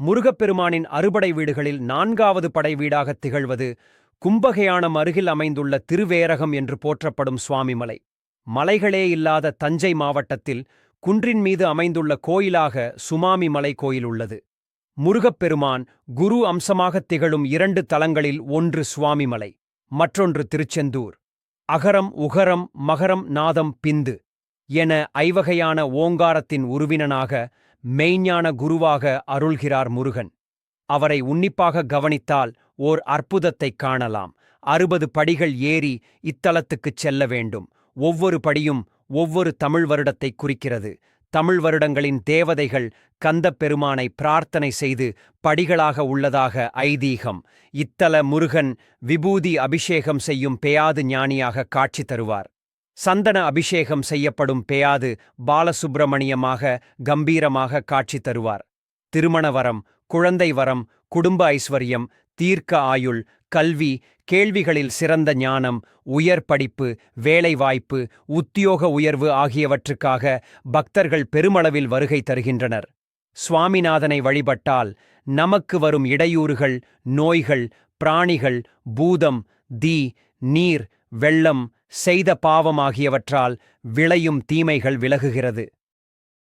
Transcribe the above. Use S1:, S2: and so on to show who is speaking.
S1: முருகப்பெருமானின் அறுபடை வீடுகளில் நான்காவது படை வீடாகத் திகழ்வது கும்பகையானம் அருகில் அமைந்துள்ள திருவேரகம் என்று போற்றப்படும் சுவாமிமலை. மலைகளே இல்லாத தஞ்சை மாவட்டத்தில் குன்றின் மீது அமைந்துள்ள கோயிலாக சுமாமி மலை கோயில் உள்ளது. முருகப்பெருமான் குரு அம்சமாகத் திகழும் இரண்டு தலங்களில் ஒன்று சுவாமிமலை மற்றொன்று திருச்செந்தூர். அகரம் உகரம் மகரம் நாதம் பிந்து என ஐவகையான ஓங்காரத்தின் உருவினனாக மெய்ஞான குருவாக அருள்கிறார் முருகன். அவரை உன்னிப்பாக கவனித்தால் ஓர் அற்புதத்தைக் காணலாம். அறுபது படிகள் ஏறி இத்தலத்துக்குச் செல்ல வேண்டும். ஒவ்வொரு படியும் ஒவ்வொரு தமிழ் வருடத்தைக் குறிக்கிறது. தமிழ் வருடங்களின் தேவதைகள் கந்தப் பெருமானை பிரார்த்தனை செய்து படிகளாக உள்ளதாக ஐதீகம். இத்தல முருகன் விபூதி அபிஷேகம் செய்யும் பெயாது ஞானியாக காட்சி தருவார். சந்தன அபிஷேகம் செய்யப்படும் பெயாது பாலசுப்பிரமணியமாக கம்பீரமாக காட்சி தருவார். திருமண வரம் குழந்தை வரம் குடும்ப ஐஸ்வர்யம் தீர்க்க ஆயுள் கல்வி கேள்விகளில் சிறந்த ஞானம் உயர் படிப்பு வேலைவாய்ப்பு உத்தியோக உயர்வு ஆகியவற்றுக்காக பக்தர்கள் பெருமளவில் வருகை தருகின்றனர். சுவாமிநாதனை வழிபட்டால் நமக்கு வரும் இடையூறுகள் நோய்கள் பிராணிகள் பூதம் தீ நீர் வெள்ளம் செய்த பாவம் ஆகியவற்றால் விளையும் தீமைகள் விலகுகிறது.